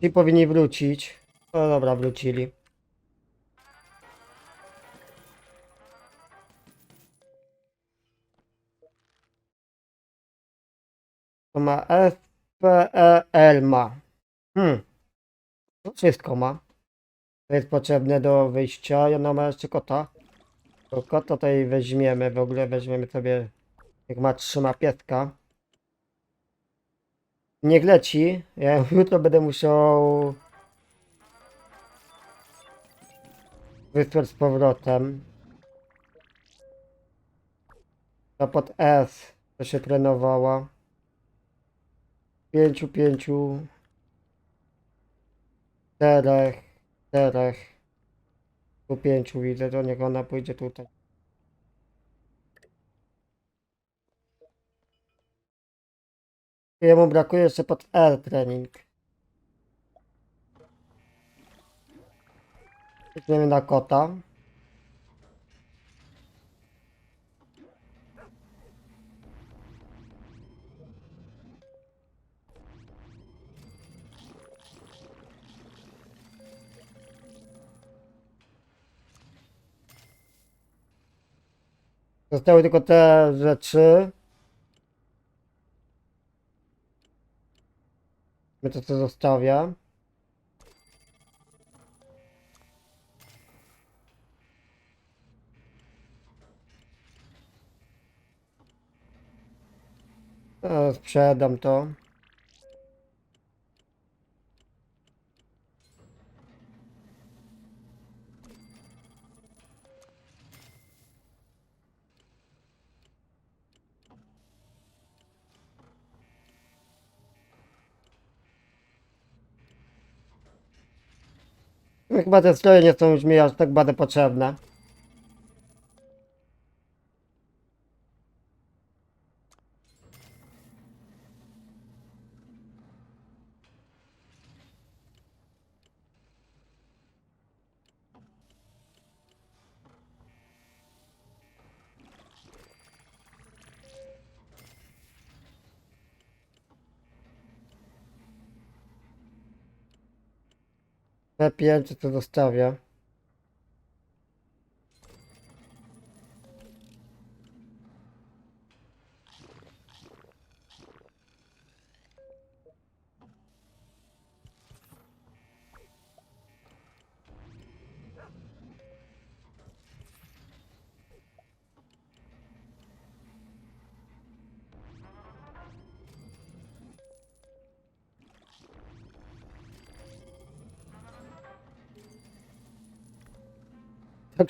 Ci powinni wrócić. No dobra, wrócili. To ma F, P, E, L ma. Hmm. To wszystko ma. To jest potrzebne do wyjścia. I ona ma jeszcze kota. To kota tutaj weźmiemy. W ogóle weźmiemy sobie. Jak ma trzyma pieska. Niech leci. Ja jutro będę musiał wysłać z powrotem. To pod S to się trenowała. Pięciu, pięciu. Czterech, czterech. Tu pięciu widzę, to niech ona pójdzie tutaj. Jemu brakuje jeszcze pod R trening. Idziemy na kota. Zostały tylko te rzeczy. My to co zostawia. E, Sprzedam to. No, Chyba te stroje nie są już mi aż tak bardzo potrzebne. Te pięć to zostawię.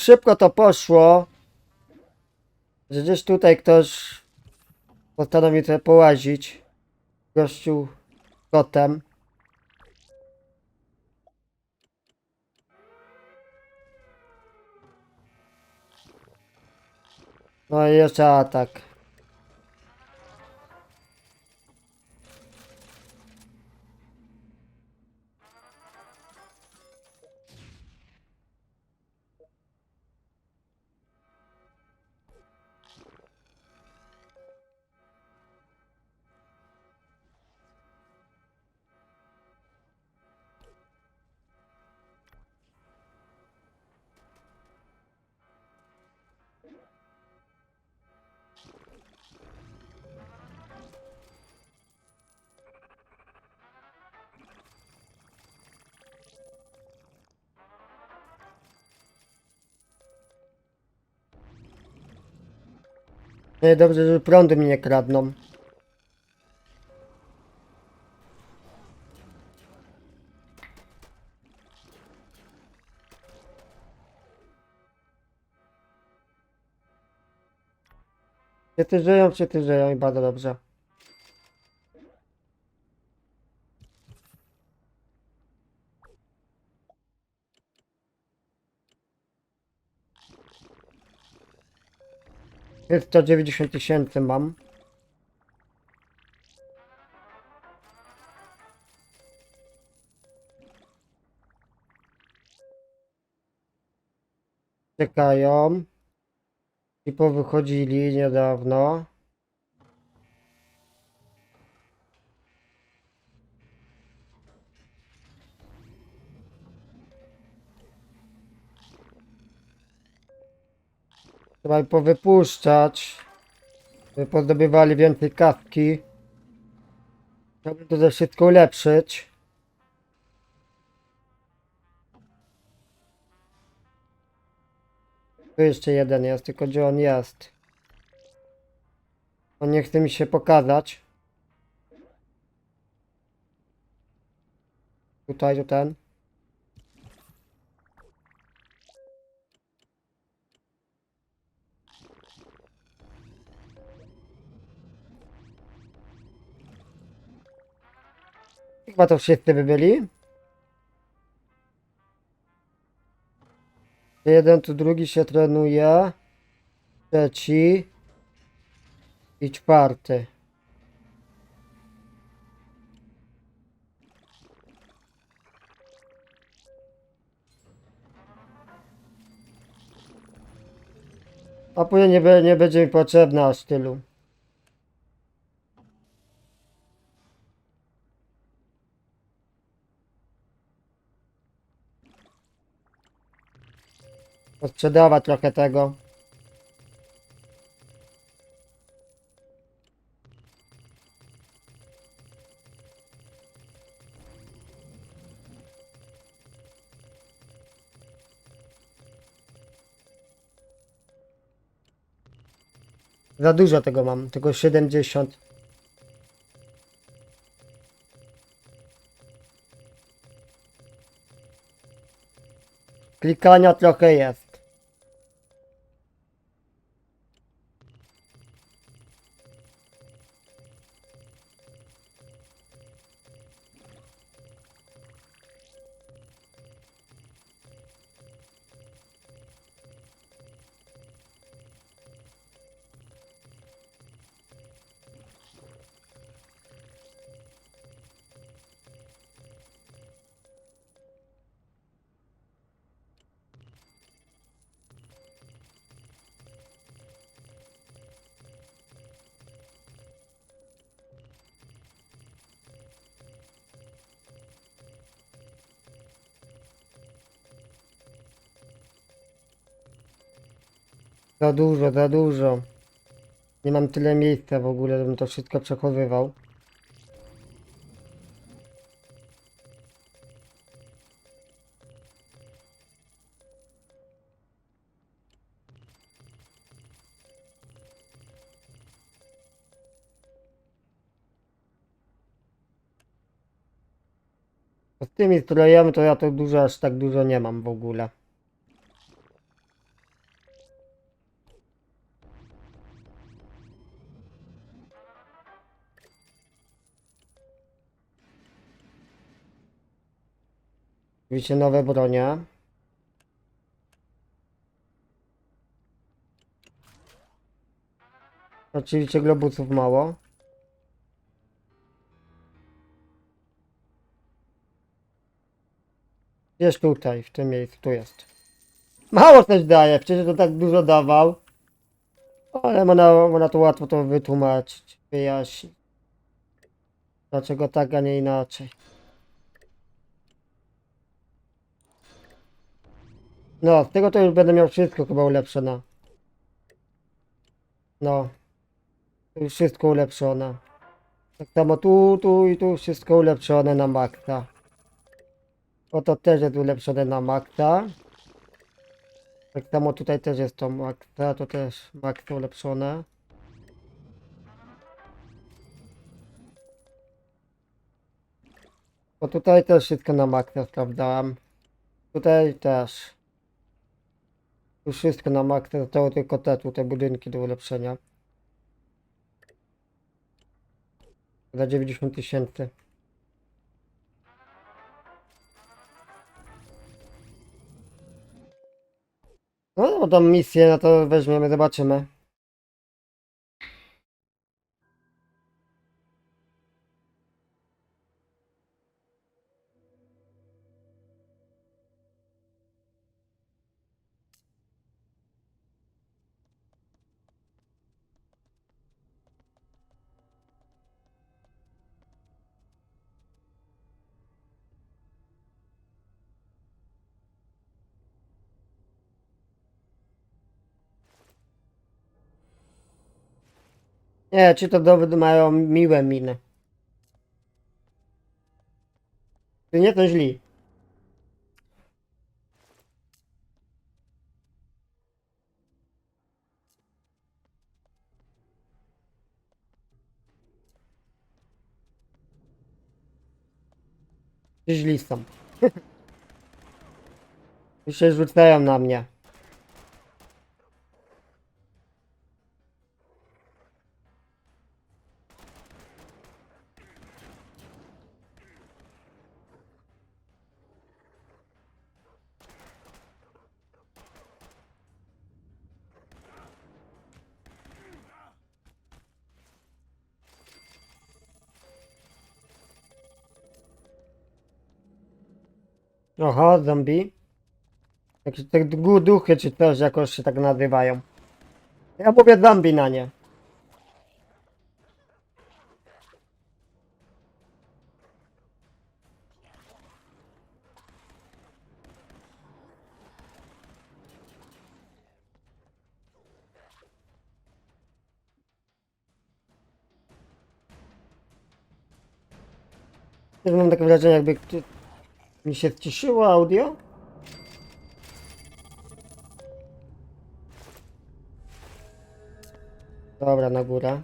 Tak szybko to poszło, że gdzieś tutaj ktoś postanowił sobie połazić. Gościu kotem. No i jeszcze atak. Nie, dobrze, że prądy mi nie kradną. Wszyscy żyją, wszyscy żyją i bardzo dobrze. 190 tysięcy mam. Czekają. I powychodzili niedawno. Trzeba powypuszczać. By pozdobywali więcej kawki. Chciałbym to ze wszystko ulepszyć. Tu jeszcze jeden jest, tylko gdzie on jest? On nie chce mi się pokazać. Tutaj, tu ten. Chyba to wszyscy by byli. Jeden, tu drugi się trenuje. Trzeci. I czwarty. A później nie, nie będzie mi potrzebna aż tylu. Posprzedawać trochę tego. Za dużo tego mam, tylko 70. Klikania trochę jest. Za dużo, za dużo. Nie mam tyle miejsca w ogóle, żebym to wszystko przechowywał. Z tymi strojami to ja to dużo, aż tak dużo nie mam w ogóle. Widzicie nowe bronie. Oczywiście globusów mało. Jest tutaj, w tym miejscu, tu jest. Mało też daje, przecież to tak dużo dawał. Ale można, można to łatwo to wytłumaczyć, wyjaśnić. Dlaczego tak, a nie inaczej. No, z tego to już będę miał wszystko chyba ulepszone. No. Już wszystko ulepszone. Tak samo tu, tu i tu wszystko ulepszone na maksa. O to też jest ulepszone na maksa. Tak samo tutaj też jest to maksa, to też maksa ulepszone. Bo tutaj też wszystko na maksa sprawdzałem. Tutaj też. Tu wszystko na maksa, zostało tylko te tu, te budynki do ulepszenia. Za 90 tysięcy. No, no tą misję, no to weźmiemy, zobaczymy. Nie, czy to dowody mają miłe miny. Czy nie, to źli. Źli są. Już się rzucają na mnie. Oho, zombie. Jakieś te du- duchy czy też jakoś się tak nazywają. Ja mówię zombie na nie. Też mam takie wrażenie, jakby mi się ściszyło audio. Dobra, na górę.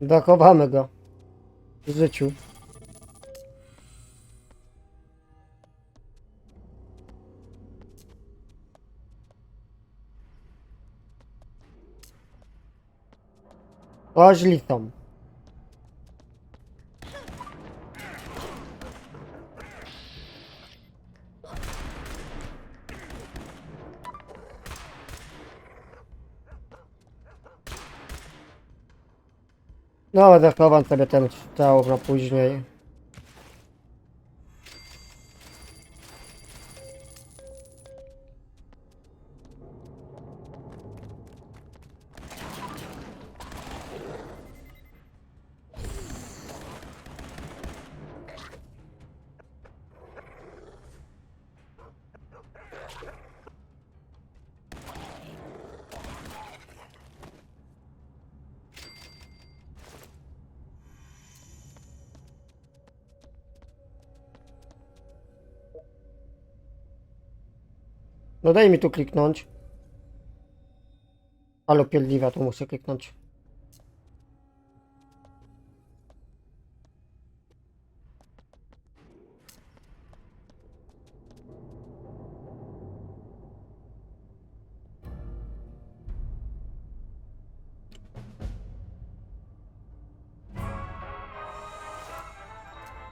Zachowamy go. W życiu. O, źli są. No, zachowam sobie ten strzał na później. No daj mi tu kliknąć. Ale pierdliwa, tu muszę kliknąć.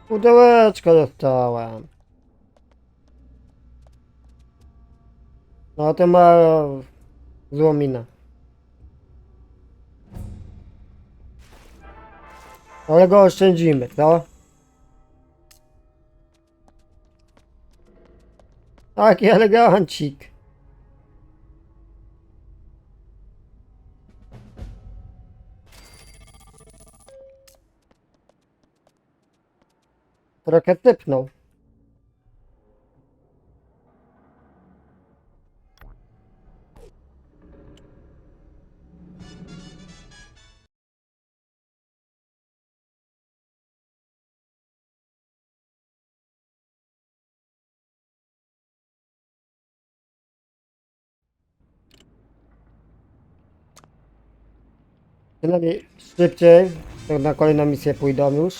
Pudełeczko dostałem. No to ma złą minę. Ale go oszczędzimy, co? Taki elegancik. Trochę typnął. Przynajmniej szybciej, to na kolejną misję pójdą już.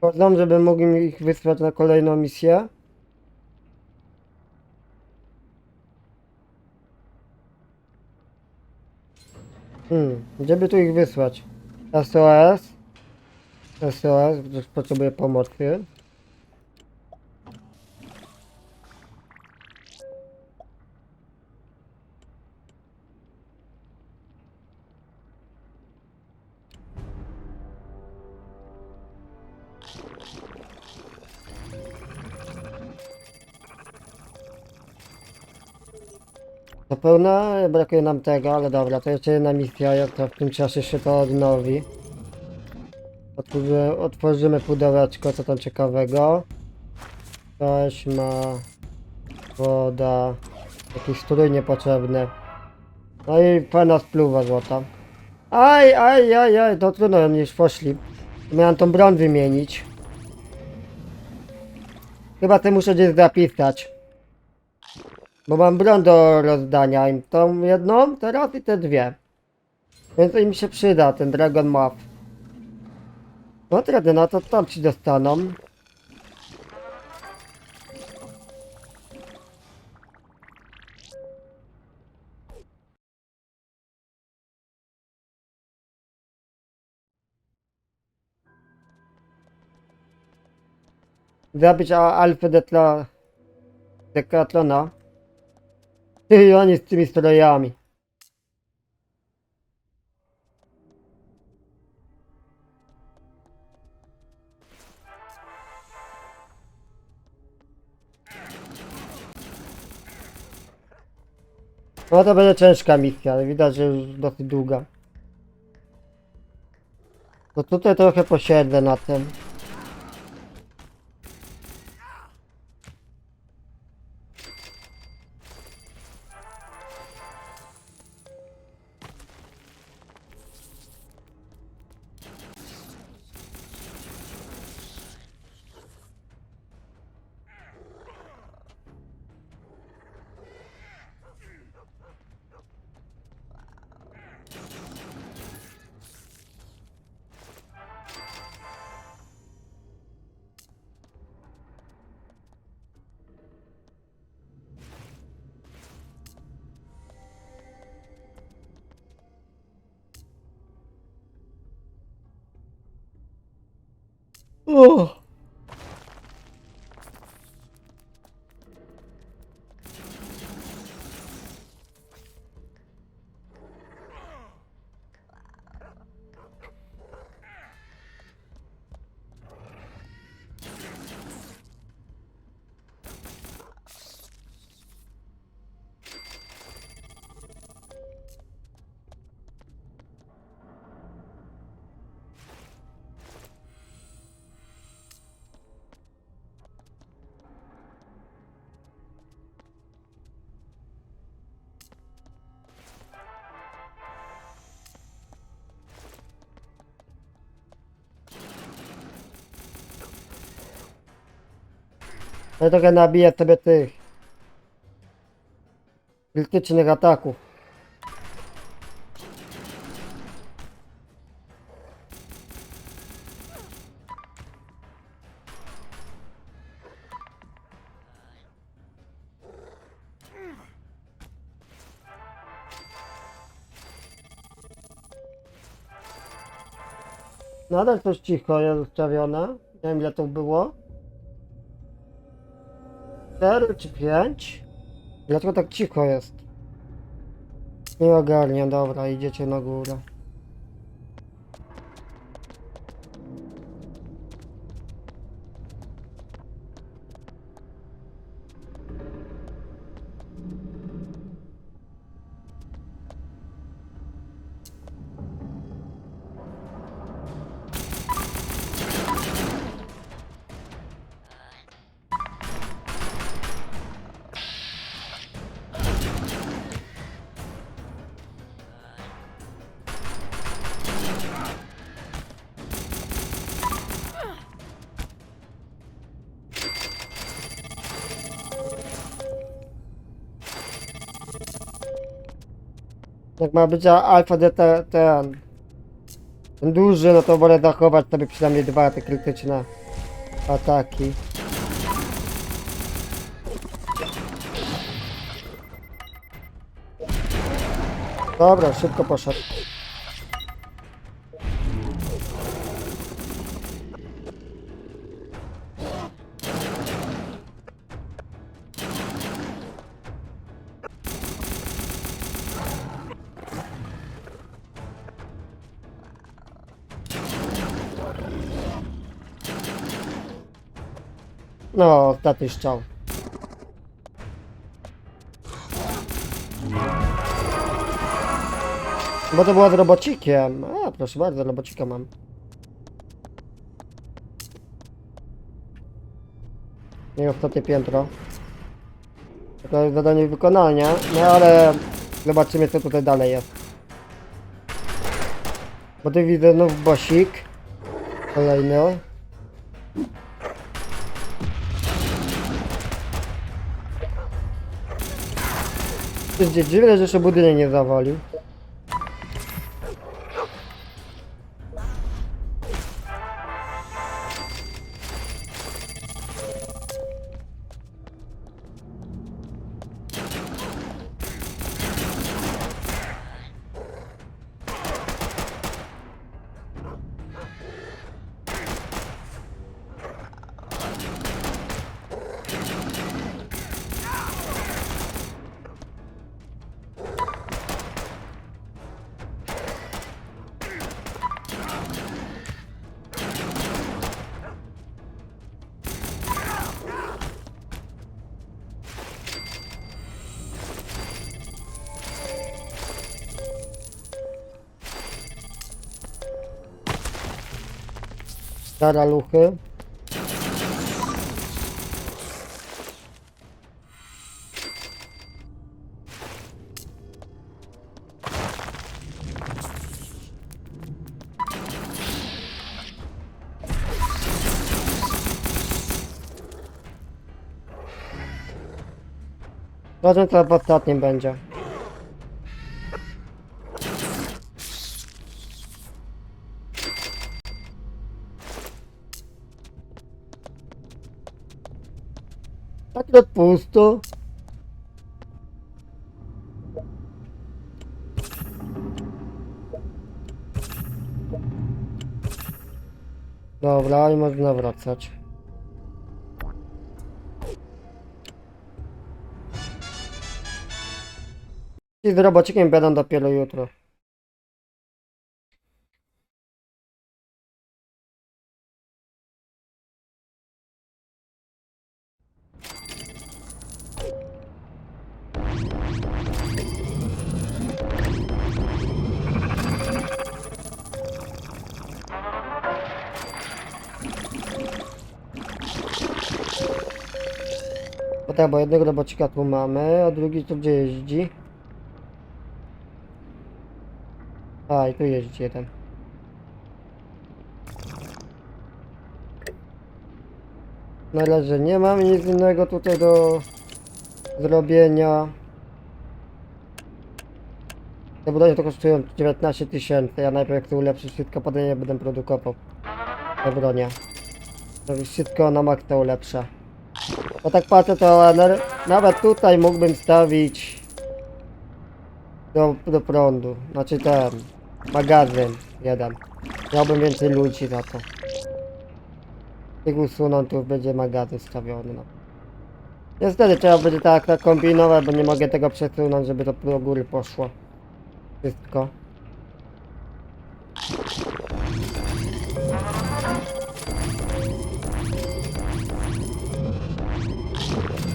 Poznam, żeby mógł ich wysłać na kolejną misję. Hmm, gdzie tu ich wysłać? SOS. SOS, potrzebuje pomocy. Zupełna brakuje nam tego, ale dobra, to jeszcze jedna misja, jak to w tym czasie się to odnowi. Otworzymy, otworzymy pudełeczko, co tam ciekawego. Taśma, woda, jakiś strój niepotrzebny. No i pana spluwa złota. Aj, aj, aj, aj, to trudno, już poszli. Miałem tą broń wymienić. Chyba ty muszę gdzieś zapisać. Bo mam broń do rozdania im. Tą jedną teraz i te dwie. Więc im się przyda ten Dragon Map. No trudno, no to tam ci dostaną. Zabić Alfę Detla... Decathlona. Ty oni z tymi strojami. No to będzie ciężka misja, ale widać, że już dosyć długa. To tutaj trochę posiedzę na tym. 어. Ja trochę nabiję sobie tych krytycznych ataków. Nadal coś cicho jest ustawione. Nie wiem ile to było. 4 czy 5? Dlaczego tak cicho jest? Nie ogarniam, dobra, idziecie na górę. Jak ma być alfa de te, ten, ten duży, no to wolę zachować sobie przynajmniej dwa te krytyczne ataki. Dobra, szybko poszedł. No, ostatni strzał. Bo to było z robocikiem. A, proszę bardzo, robocika mam. I ostatnie piętro. To jest zadanie wykonania, no ale zobaczymy co tutaj dalej jest. Bo tu widzę znów bosik. Kolejny. To jest dziwne, że jeszcze budynek nie zawalił. Zaraluchy. Zobaczmy co w ostatnim będzie. Na pusto. Dobra, i można wracać. Z robocikiem będą dopiero jutro. Tak, bo jednego robocika tu mamy, a drugi tu gdzie jeździ? A, i tu jeździ jeden. Na razie nie mam nic innego tutaj do zrobienia. Te budowy to kosztują 19 tysięcy. Ja najpierw chcę ulepszyć wszystko, je będę produkował. Te bronie. To wszystko na maksa ulepszę. Bo tak patrzę, to nawet tutaj mógłbym stawić do, do prądu. Znaczy ten magazyn jeden. Miałbym więcej ludzi za to. Tych usuną, tu będzie magazyn stawiony. No. Niestety trzeba będzie tak, tak kombinować, bo nie mogę tego przesunąć, żeby to do góry poszło. Wszystko.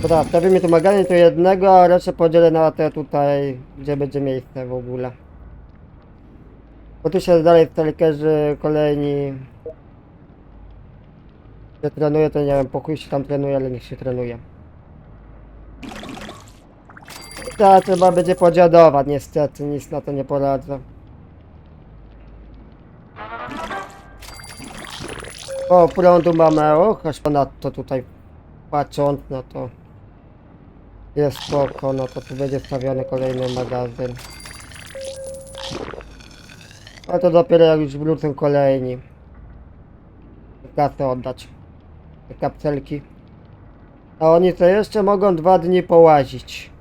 Dobra, stawimy magazyn tu jednego, a resztę podzielę na te tutaj, gdzie będzie miejsce w ogóle. Bo tu się dalej stalkerzy kolejni. Gdzie trenuję, to nie wiem, pokój się tam trenuje, ale niech się trenuje. Ta trzeba będzie podziadować, niestety, nic na to nie poradzę. O, prądu mamy, och, aż ponadto tutaj patrząc, no to jest spoko, no to tu będzie stawiany kolejny magazyn. Ale to dopiero jak już wrócę kolejni. Kasę oddać. Te kapcelki. A oni to jeszcze mogą dwa dni połazić.